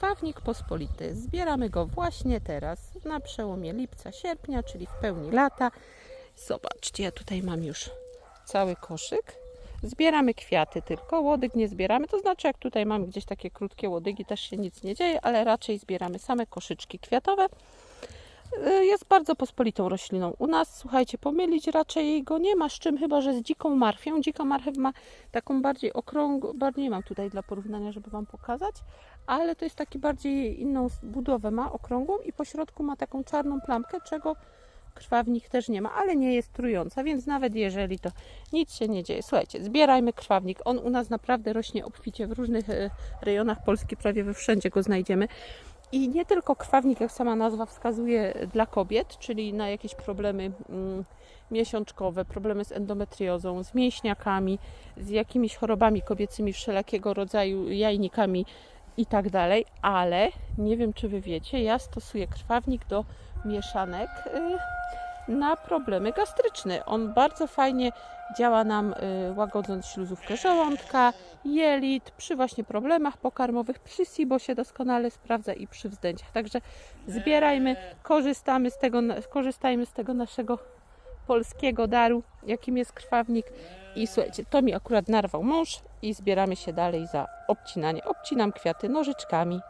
krwawnik pospolity. Zbieramy go właśnie teraz, na przełomie lipca, sierpnia, czyli w pełni lata. Zobaczcie, ja tutaj mam już cały koszyk. Zbieramy kwiaty tylko, łodyg nie zbieramy, to znaczy jak tutaj mamy gdzieś takie krótkie łodygi, też się nic nie dzieje, ale raczej zbieramy same koszyczki kwiatowe. Y, Jest bardzo pospolitą rośliną. U nas, słuchajcie, pomylić raczej go nie ma z czym, chyba że z dziką marchwią. Dzika marchew ma taką bardziej okrągłą, bardziej nie mam tutaj dla porównania, żeby Wam pokazać, ale to jest taki bardziej inną budowę ma, okrągłą i po środku ma taką czarną plamkę, czego krwawnik też nie ma, ale nie jest trująca, więc nawet jeżeli to nic się nie dzieje. Słuchajcie, zbierajmy krwawnik. On u nas naprawdę rośnie obficie w różnych e, rejonach Polski, prawie we wszędzie go znajdziemy. I nie tylko krwawnik, jak sama nazwa wskazuje, dla kobiet, czyli na jakieś problemy mm, miesiączkowe, problemy z endometriozą, z mięśniakami, z jakimiś chorobami kobiecymi wszelakiego rodzaju, jajnikami i tak dalej, ale nie wiem, czy Wy wiecie, ja stosuję krwawnik do mieszanek y, na problemy gastryczne. On bardzo fajnie działa nam y, łagodząc śluzówkę żołądka, jelit, przy właśnie problemach pokarmowych, przy SIBO się doskonale sprawdza i przy wzdęciach. Także zbierajmy, korzystamy z tego, korzystajmy z tego naszego polskiego daru, jakim jest krwawnik. I słuchajcie, to mi akurat narwał mąż i zbieramy się dalej za obcinanie. Obcinam kwiaty nożyczkami.